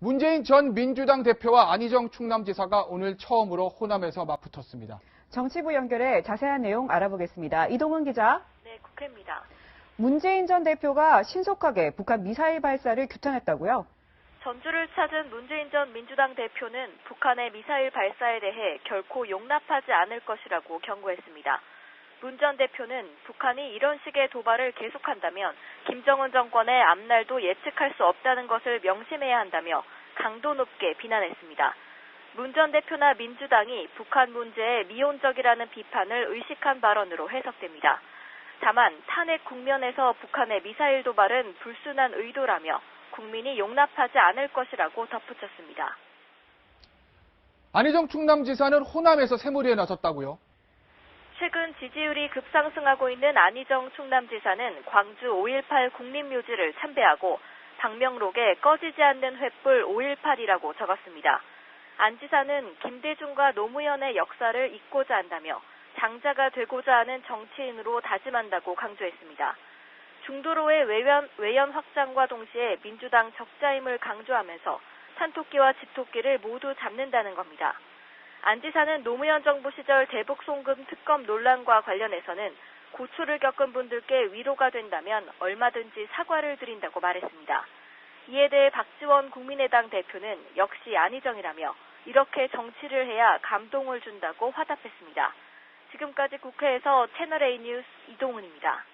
문재인 전 민주당 대표와 안희정 충남지사가 오늘 처음으로 호남에서 맞붙었습니다. 정치부 연결해 자세한 내용 알아보겠습니다. 이동훈 기자. 네, 국회입니다. 문재인 전 대표가 신속하게 북한 미사일 발사를 규탄했다고요? 전주를 찾은 문재인 전 민주당 대표는 북한의 미사일 발사에 대해 결코 용납하지 않을 것이라고 경고했습니다. 문 전 대표는 북한이 이런 식의 도발을 계속한다면 김정은 정권의 앞날도 예측할 수 없다는 것을 명심해야 한다며 강도 높게 비난했습니다. 문 전 대표나 민주당이 북한 문제에 미온적이라는 비판을 의식한 발언으로 해석됩니다. 다만 탄핵 국면에서 북한의 미사일 도발은 불순한 의도라며 국민이 용납하지 않을 것이라고 덧붙였습니다. 안희정 충남지사는 호남에서 새누리에 나섰다고요? 최근 지지율이 급상승하고 있는 안희정 충남지사는 광주 5.18 국립묘지를 참배하고 방명록에 꺼지지 않는 횃불 5.18이라고 적었습니다. 안 지사는 김대중과 노무현의 역사를 잊고자 한다며 장자가 되고자 하는 정치인으로 다짐한다고 강조했습니다. 중도로의 외연, 외연 확장과 동시에 민주당 적자임을 강조하면서 산토끼와 집토끼를 모두 잡는다는 겁니다. 안 지사는 노무현 정부 시절 대북 송금 특검 논란과 관련해서는 고초를 겪은 분들께 위로가 된다면 얼마든지 사과를 드린다고 말했습니다. 이에 대해 박지원 국민의당 대표는 역시 안희정이라며 이렇게 정치를 해야 감동을 준다고 화답했습니다. 지금까지 국회에서 채널A 뉴스 이동훈입니다.